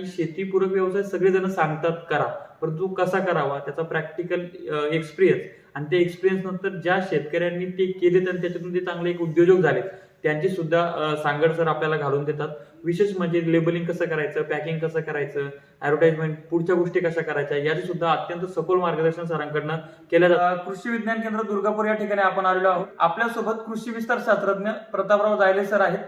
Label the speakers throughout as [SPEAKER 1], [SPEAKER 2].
[SPEAKER 1] की शेतीपूरक व्यवसाय सगळेजण सांगतात करा. परंतु कसा करावा? त्याचा प्रॅक्टिकल एक्सपिरियन्स आणि ते एक्सपिरियन्स नंतर ज्या शेतकऱ्यांनी ते केलेत आणि त्याच्यातून ते चांगले एक उद्योजक झाले त्यांची सुद्धा सांगड सर आपल्याला घालून देतात. विशेष म्हणजे लेबलिंग कसं करायचं पॅकिंग कसं करायचं ऍडव्हर्टाइजमेंट पुढच्या गोष्टी कशा करायच्या याची सुद्धा अत्यंत सखोल मार्गदर्शन सरांकडनं केलं जातं. कृषी विज्ञान केंद्र दुर्गापूर या ठिकाणी आपण आलेलो आहोत. आपल्यासोबत कृषी विस्तार शास्त्रज्ञ प्रतापराव जायले सर आहेत.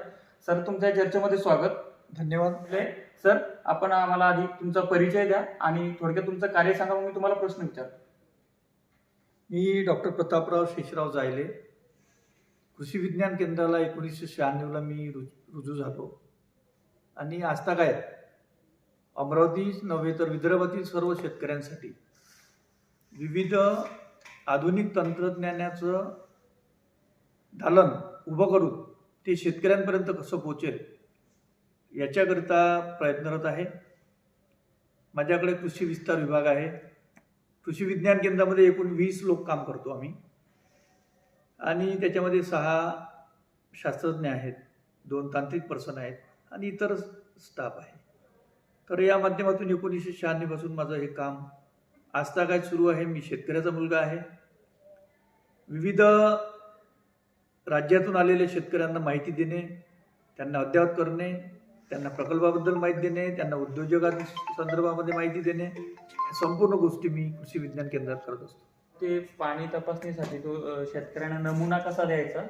[SPEAKER 1] सर तुमच्या चर्चेमध्ये स्वागत.
[SPEAKER 2] धन्यवाद.
[SPEAKER 1] सर आपण आम्हाला आधी तुमचा परिचय द्या आणि थोडक्यात तुमचं कार्य सांगा मग मी तुम्हाला प्रश्न विचारतो.
[SPEAKER 2] मी डॉक्टर प्रतापराव शेषराव जायले. कृषी विज्ञान केंद्राला एकोणीसशे शहाण्णवला मी रुज रुजू झालो. आणि आजतागायत अमरावतीच नव्हे तर विदर्भातील सर्व शेतकऱ्यांसाठी. विविध आधुनिक तंत्रज्ञानाचं दालन उभं करून ते शेतकऱ्यांपर्यंत कसं पोचेल याच्याकरिता प्रयत्नरत आहे. माझ्याकडे कृषी विस्तार विभाग आहे. कृषी विज्ञान केंद्रामध्ये एकूण वीस लोक काम करतो आम्ही. आणि त्याच्यामध्ये सहा शास्त्रज्ञ आहेत दोन तांत्रिक पर्सन आहेत आणि इतर स्टाफ आहे. तर या माध्यमातून एकोणीसशे शहाण्णवपासून माझं हे काम आजतागायत सुरू आहे. मी शेतकऱ्याचा मुलगा आहे. विविध राज्यातून आलेल्या शेतकऱ्यांना माहिती देणे त्यांना अद्ययावत करणे त्यांना प्रकल्पाबद्दल माहिती देणे त्यांना उद्योजकां संदर्भामध्ये माहिती देणे संपूर्ण गोष्टी मी कृषी विज्ञान केंद्रात करत असतो.
[SPEAKER 1] ते पाणी तपासणीसाठी तो शेतकऱ्यांना नमुना कसा द्यायचा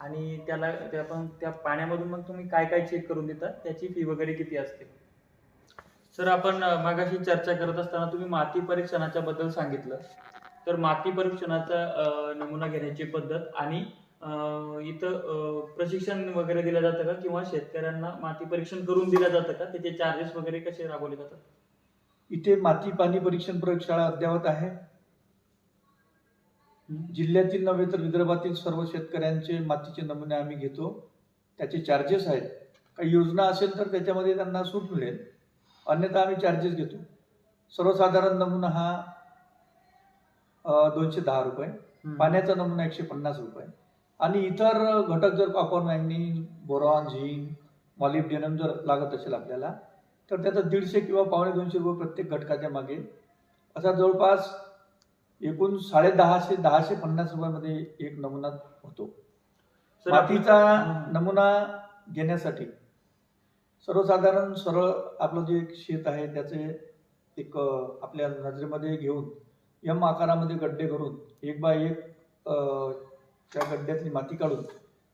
[SPEAKER 1] आणि त्याला त्या पण त्या पाण्यामधून मग तुम्ही काय काय चेक करून देता? त्याची फी वगैरे किती असते? सर आपण मागाशी चर्चा करत असताना तुम्ही माती परीक्षणाच्या बद्दल सांगितलं. तर माती परीक्षणाचा नमुना घेण्याची पद्धत आणि इथं प्रशिक्षण वगैरे दिलं जातं का? किंवा शेतकऱ्यांना माती परीक्षण करून दिलं जातं का? त्याचे चार्जेस वगैरे कसे राबवले जातात?
[SPEAKER 2] इथे माती पाणी परीक्षण प्रयोगशाळा अद्ययावत आहे. जिल्ह्यातील नव्हे तर विदर्भातील सर्व शेतकऱ्यांचे मातीचे नमुने आम्ही घेतो. त्याचे चार्जेस आहेत. काही योजना असेल तर त्याच्यामध्ये त्यांना सूट मिळेल. अन्यथा आम्ही चार्जेस घेतो. सर्वसाधारण नमुना हा दोनशे दहा रुपये. पाण्याचा नमुना एकशे पन्नास रुपये. आणि इतर घटक जर copper manganese boron zinc molybdenum जर लागत असेल आपल्याला तर त्याचं दीडशे किंवा पावणे दोनशे रुपये प्रत्येक घटकाच्या मागे असा जवळपास एकूण साडे दहाशे दहाशे पन्नास रुपयामध्ये एक नमुना होतो मातीचा. नमुना घेण्यासाठी सर्वसाधारण सरळ आपलं जे एक शेत आहे त्याचे एक आपल्या नजरेमध्ये घेऊन यम आकारामध्ये गड्डे करून एक बाय एक त्या गड्ड्यातली माती काढून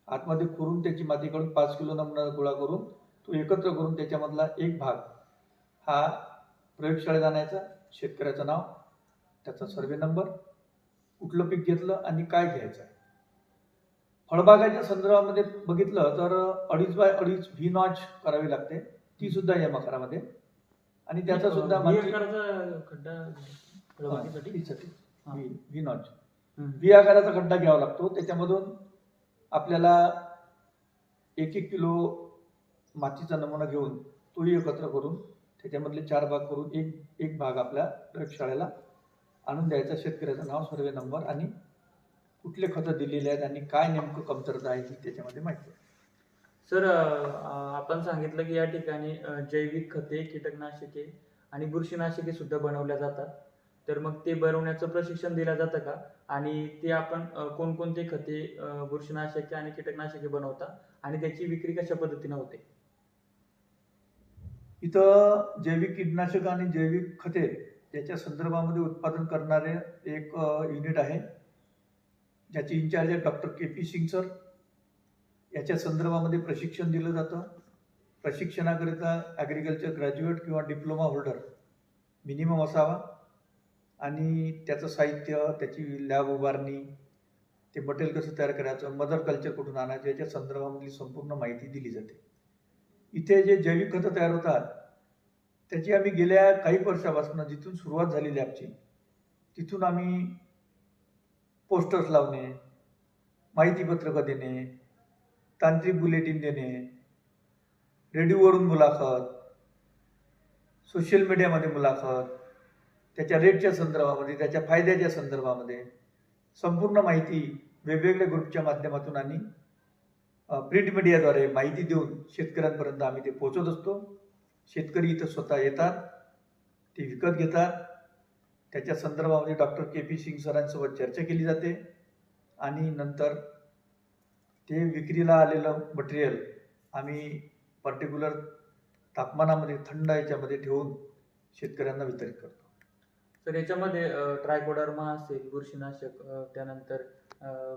[SPEAKER 2] आतमध्ये खुरून त्याची माती काढून पाच किलो नमुना गोळा करून तो एकत्र करून त्याच्यामधला एक भाग हा प्रयोगशाळेत आणायचा शेतकऱ्याचं नाव त्याचा सर्वे नंबर कुठलं पीक घेतलं आणि काय घ्यायचं. आहे फळबागाच्या संदर्भामध्ये बघितलं तर अडीच बाय अडीच व्ही नॉच करावी लागते ती सुद्धा या मकारामध्ये. आणि त्याचा सुद्धा व्ही नॉच. व्ही आकाराचा खड्डा घ्यावा लागतो. त्याच्यामधून आपल्याला एक एक किलो मातीचा नमुना घेऊन तोही एकत्र करून त्याच्यामधले चार भाग करून एक एक भाग आपल्या प्रयोगशाळेला आणून द्यायचा. शेतकऱ्याचं नाव सर्वे नंबर आणि कुठले खतं दिलेले आहेत आणि काय नेमकं कमतरता आहे ही त्याच्यामध्ये माहिती आहे.
[SPEAKER 1] सर आपण सांगितलं की या ठिकाणी जैविक खते कीटकनाशके आणि बुरशीनाशके सुद्धा बनवल्या जातात. तर मग ते बनवण्याचं प्रशिक्षण दिलं जातं का? आणि ते आपण कोणकोणते खते बुरशीनाशके आणि कीटकनाशके बनवता आणि त्याची विक्री कशा पद्धतीने होते?
[SPEAKER 2] इथं जैविक कीटनाशक आणि जैविक खते याच्या संदर्भामध्ये उत्पादन करणारे एक युनिट आहे. ज्याचे इन्चार्ज आहे doctor K P Singh sir. याच्या संदर्भामध्ये प्रशिक्षण दिलं जातं. प्रशिक्षणाकरिता ॲग्रिकल्चर ग्रॅज्युएट किंवा डिप्लोमा होल्डर मिनिमम असावा. आणि त्याचं साहित्य त्याची लॅब उभारणी ते मटेरियल कसं तयार करायचं मदर कल्चर कुठून आणायचं याच्या संदर्भामधली संपूर्ण माहिती दिली जाते. इथे जे जैविक खतं तयार होतात त्याची आम्ही गेल्या काही वर्षापासून जिथून सुरुवात झालेली लॅबची तिथून आम्ही पोस्टर्स लावणे माहितीपत्रकं देणे तांत्रिक बुलेटिन देणे रेडिओवरून मुलाखत सोशल मीडियामध्ये मुलाखत त्याच्या रेटच्या संदर्भामध्ये त्याच्या फायद्याच्या संदर्भामध्ये संपूर्ण माहिती वेगवेगळ्या ग्रुपच्या माध्यमातून आणि प्रिंट मीडियाद्वारे माहिती देऊन शेतकऱ्यांपर्यंत आम्ही ते पोहोचत असतो. शेतकरी इथं स्वतः येतात ते विकत घेतात. त्याच्या संदर्भामध्ये डॉक्टर के पी सिंग सरांसोबत चर्चा केली जाते आणि नंतर ते विक्रीला आलेलं मटेरियल आम्ही पर्टिक्युलर तापमानामध्ये थंड याच्यामध्ये ठेवून शेतकऱ्यांना वितरित करतो.
[SPEAKER 1] तर याच्यामध्ये ट्रायकोडर्मा असेल बुरशीनाशक त्यानंतर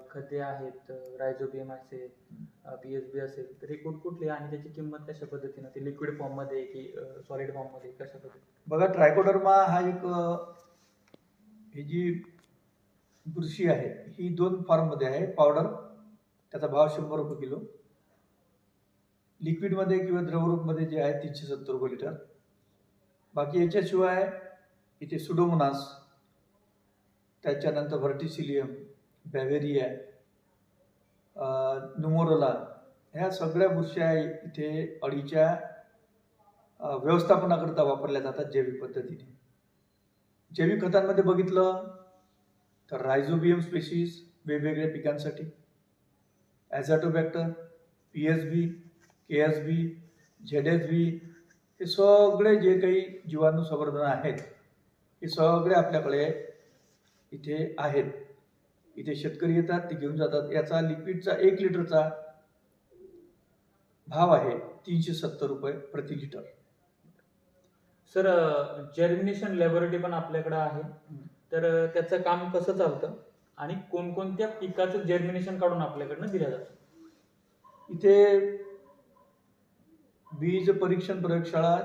[SPEAKER 1] खते आहेत रायझोबियम असेल पी एस बी असेल तर हे कुठकुठले आणि त्याची किंमत कशा पद्धतीनं? ते लिक्विड फॉर्ममध्ये की सॉलिड फॉर्ममध्ये कशा पद्धतीने?
[SPEAKER 2] बघा ट्रायकोडर्मा हा एक ही जी बुरशी आहे ही दोन फॉर्ममध्ये आहे पावडर त्याचा भाव शंभर रुपये किलो. लिक्विडमध्ये किंवा द्रवरूपमध्ये जे आहे तीनशे सत्तर रुपये लिटर बाकी याच्याशिवाय इथे सुडोमोनास त्याच्यानंतर व्हर्टिसिलियम बॅव्हेरिया नुमोरोला ह्या सगळ्या बुरश्या इथे अळीच्या व्यवस्थापनाकरता वापरल्या जातात जैविक पद्धतीने. जैविक खतांमध्ये बघितलं तर रायझोबियम स्पेशीज वेगवेगळ्या पिकांसाठी azotobacter P S B K S B Z S B हे सगळे जे काही जीवाणू संवर्धन आहेत हे सगळे आपल्याकडे इथे आहेत. इथे शेतकरी येतात ते घेऊन जातात. याचा लिक्विडचा एक लिटरचा भाव आहे तीनशे सत्तर रुपये प्रति लिटर.
[SPEAKER 1] सर जर्मिनेशन लॅबोरेटरी पण आपल्याकडे आहे. तर त्याचं काम कसं चालतं? आणि कोणकोणत्या पिकाचं जर्मिनेशन काढून आपल्याकडनं दिलं जातं?
[SPEAKER 2] इथे बीज परीक्षण प्रयोगशाळा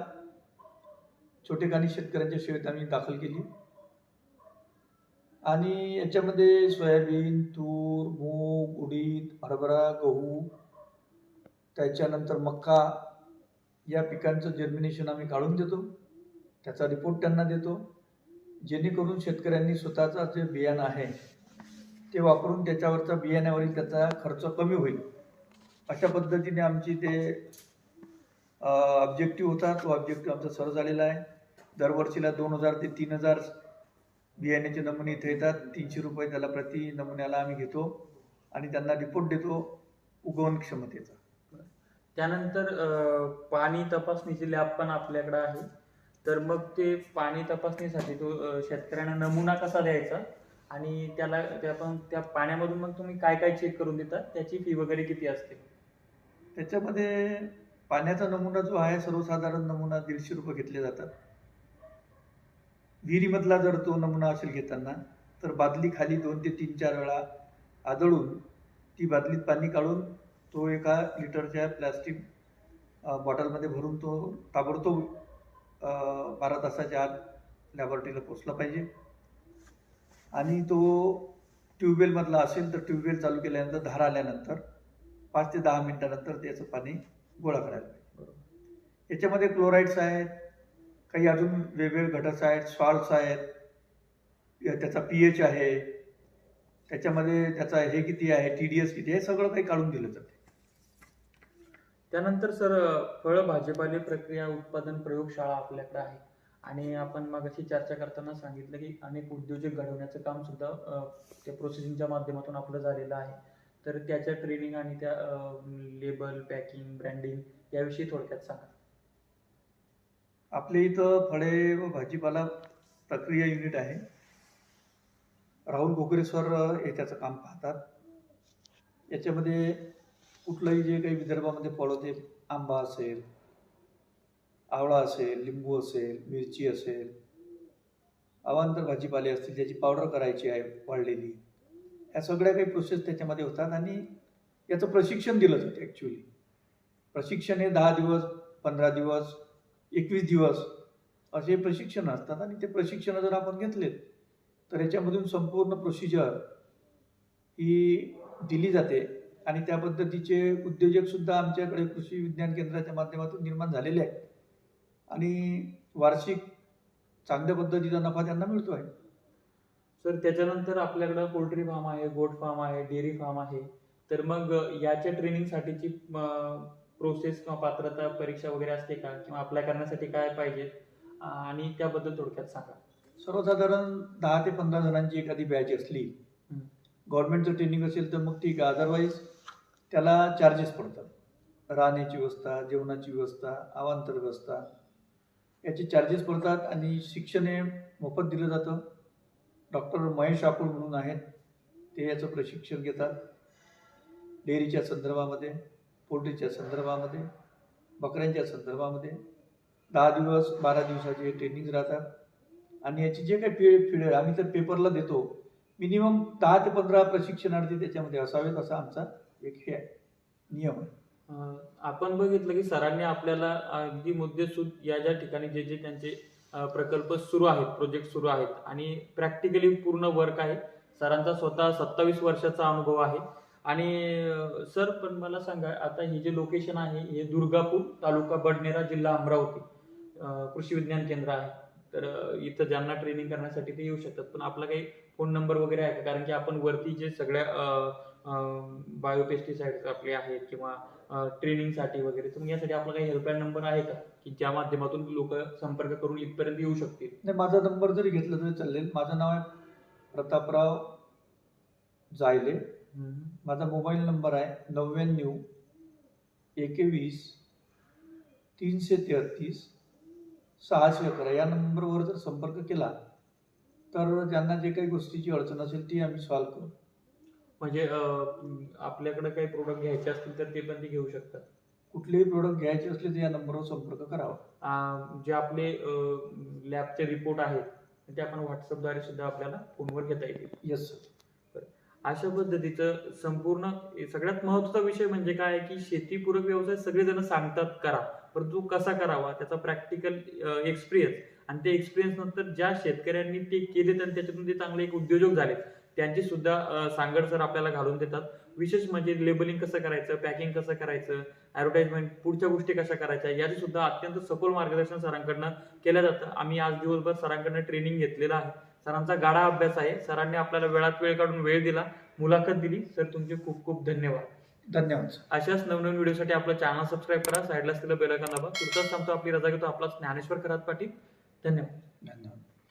[SPEAKER 2] छोटेखानी शेतकऱ्यांच्या सेवेत आम्ही दाखल केली. आणि याच्यामध्ये सोयाबीन तूर मूग उडीद हरभरा गहू त्याच्यानंतर मक्का या पिकांचं जर्मिनेशन आम्ही काढून देतो. त्याचा रिपोर्ट त्यांना देतो. जेणेकरून शेतकऱ्यांनी स्वतःचा जे बियाणं आहे ते वापरून त्याच्यावरचा बियाण्यावरील त्याचा खर्च कमी होईल. अशा पद्धतीने आमची ते ऑब्जेक्टिव्ह होता. तो ऑब्जेक्टिव्ह आमचा सर झालेला आहे. दरवर्षीला दोन हजार ते तीन हजार बियाण्याचे नमुने इथे येतात. तीनशे रुपये त्याला प्रति नमुन्याला आम्ही घेतो आणि त्यांना रिपोर्ट देतो उगवण क्षमतेचा.
[SPEAKER 1] त्यानंतर अ, पाणी तपासणीची लॅब पण आपल्याकडे आहे. तर मग ते पाणी तपासणीसाठी तो अ, शेतकऱ्यांना नमुना कसा द्यायचा? आणि त्याला त्या पण त्या पाण्यामधून मग तुम्ही काय काय चेक करून देतात त्याची फी वगैरे किती असते?
[SPEAKER 2] त्याच्यामध्ये पाण्याचा नमुना जो आहे सर्वसाधारण नमुना दीडशे रुपये घेतले जातात. विहिरीमधला जर तो नमुना असेल घेताना तर बादली खाली दोन ते तीन चार वेळा आदळून ती बादलीत पाणी काढून तो एका लिटरच्या प्लॅस्टिक बॉटलमध्ये भरून तो ताबडतोब बारा तासाच्या आत लॅबॉरेटरीला पोचला पाहिजे. आणि तो ट्यूबवेलमधला असेल तर ट्यूबवेल चालू केल्यानंतर धार आल्यानंतर पाच ते दहा मिनिटानंतर त्याचं पाणी गोळा करायला पाहिजे.
[SPEAKER 1] बरोबर.
[SPEAKER 2] याच्यामध्ये क्लोराईड्स आहेत काही अजून वेगवेगळे घटक आहेत सॉल्ट्स आहेत त्याचा पी एच आहे त्याच्यामध्ये त्याचा हे किती आहे टी डी एस किती हे सगळं काही काढून दिलं जाते.
[SPEAKER 1] त्यानंतर सर फळ भाजीपाले प्रक्रिया उत्पादन प्रयोगशाळा आपल्याकडे आहे. आणि आपण मगाशी चर्चा करताना सांगितलं की अनेक उद्योजक घडवण्याचं काम सुद्धा त्या प्रोसेसिंगच्या माध्यमातून आपलं झालेलं आहे. तर त्याच्या ट्रेनिंग आणि त्या लेबल पॅकिंग ब्रँडिंग याविषयी थोडक्यात सांगा.
[SPEAKER 2] आपल्या इथं फळे व भाजीपाला प्रक्रिया युनिट आहे. राहुल घोगरे सर हे त्याचं काम पाहतात. याच्यामध्ये कुठलंही जे काही विदर्भामध्ये फळ होते आंबा असेल आवळा असेल लिंबू असेल मिरची असेल अवांतर भाजीपाले असतील ज्याची पावडर करायची आहे वाळलेली ह्या सगळ्या काही प्रोसेस त्याच्यामध्ये होतात आणि याचं प्रशिक्षण दिलं जातं ॲक्च्युली प्रशिक्षण हे दहा दिवस पंधरा दिवस एकवीस दिवस असे प्रशिक्षण असतात आणि ते प्रशिक्षण जर आपण घेतले तर याच्यामधून संपूर्ण प्रोसिजर ही दिली जाते आणि त्या पद्धतीचे उद्योजकसुद्धा आमच्याकडे कृषी विज्ञान केंद्राच्या माध्यमातून निर्माण झालेले आहेत. आणि वार्षिक चांगल्या पद्धतीचा नफा त्यांना मिळतो आहे.
[SPEAKER 1] सर त्याच्यानंतर आपल्याकडं पोल्ट्री फार्म आहे गोट फार्म आहे डेअरी फार्म आहे. तर मग याच्या ट्रेनिंगसाठीची प्रोसेस किंवा पात्रता परीक्षा वगैरे असते का? किंवा अप्लाय करण्यासाठी काय पाहिजे? आणि त्याबद्दल थोडक्यात सांगा.
[SPEAKER 2] सर्वसाधारण दहा ते पंधरा जणांची एखादी बॅच असली. गव्हर्नमेंटचं ट्रेनिंग असेल तर मग ठीक आहे. अदरवाईज त्याला चार्जेस पडतात. राहण्याची व्यवस्था जेवणाची व्यवस्था अवांतर व्यवस्था याचे चार्जेस पडतात आणि शिक्षण हे मोफत दिलं जातं. डॉक्टर महेश आकुळ म्हणून आहेत. ते याचं प्रशिक्षण घेतात. डेअरीच्या संदर्भामध्ये. पोल्ट्रीच्या संदर्भामध्ये बकऱ्यांच्या संदर्भामध्ये. दहा दिवस बारा दिवसाचे ट्रेनिंग राहतात. आणि याची जे काही फी फी आम्ही तर पेपरला देतो. मिनिमम दहा ते पंधरा प्रशिक्षणार्थी त्याच्यामध्ये असावेत असा आमचा एक हे आहे नियम आहे.
[SPEAKER 1] आपण बघितलं की सरांनी आपल्याला अगदी मुद्देसूद या ज्या ठिकाणी जे जे त्यांचे प्रकल्प सुरू आहेत प्रोजेक्ट सुरू आहेत. आणि प्रॅक्टिकली पूर्ण वर्क आहे. सरांचा स्वतः सत्तावीस वर्षाचा अनुभव आहे. आणि सर पण मला सांगा आता हे जे लोकेशन आहे हे दुर्गापूर तालुका बडनेरा जिल्हा अमरावती कृषी विज्ञान केंद्र आहे. तर इथं ज्यांना ट्रेनिंग करण्यासाठी ते येऊ शकतात. पण आपला काही फोन नंबर वगैरे आहे का? कारण की आपण वरती जे सगळ्या बायोपेस्टिसाइड आपले आहेत किंवा ट्रेनिंगसाठी वगैरे तर यासाठी आपला काही हेल्पलाईन नंबर आहे का? की ज्या माध्यमातून लोक संपर्क करून इथपर्यंत येऊ शकतील?
[SPEAKER 2] नाही माझा नंबर जरी घेतला तरी चालेल. माझं नाव आहे प्रतापराव जायले. माझा मोबाईल नंबर आहे नव्याण्णव एकवीस तीनशे तेहतीस सहाशे अकरा. या नंबरवर जर संपर्क केला तर ज्यांना जे काही गोष्टीची अडचण असेल ती आम्ही सॉल्व्ह करू.
[SPEAKER 1] म्हणजे आपल्याकडे काही प्रोडक्ट घ्यायचे असतील तर ते पण ते घेऊ शकतात.
[SPEAKER 2] कुठलेही प्रोडक्ट घ्यायचे असले तर या नंबरवर संपर्क करावा.
[SPEAKER 1] जे आपले लॅबचे रिपोर्ट आहेत ते आपण व्हॉट्सअपद्वारे सुद्धा आपल्याला फोनवर घेता येतील.
[SPEAKER 2] येस
[SPEAKER 1] अशा पद्धतीचं संपूर्ण सगळ्यात महत्त्वाचा विषय म्हणजे काय की शेतीपूरक व्यवसाय सगळेजण सांगतात करा परंतु कसा करावा त्याचा प्रॅक्टिकल एक्सपिरियन्स आणि ते एक्सपिरियन्स नंतर ज्या शेतकऱ्यांनी ते केले आणि त्याच्यातून ते चांगले एक उद्योजक झाले त्यांची सुद्धा सांगड सर आपल्याला घालून देतात. विशेष म्हणजे लेबलिंग कसं करायचं पॅकिंग कसं करायचं ऍडव्हर्टाइजमेंट पुढच्या गोष्टी कशा करायच्या याचे सुद्धा अत्यंत सखोल मार्गदर्शन सरांकडनं केलं जातं. आम्ही आज दिवसभर सरांकडनं ट्रेनिंग घेतलेलं आहे. सरांचा गाढा अभ्यास आहे. सरांनी आपल्याला वेळात वेळ काढून वेळ दिला मुलाखत दिली. सर तुमचे खूप खूप धन्यवाद.
[SPEAKER 2] धन्यवाद
[SPEAKER 1] अशाच नवनवीन व्हिडिओसाठी आपलं चॅनल सबस्क्राईब करा. साईडला असलेलं बेल आयकॉन दाबा. तुमचा आमचा आपली रजा घेतो आपला ज्ञानेश्वर खरात पाटील. धन्यवाद.
[SPEAKER 2] धन्यवाद.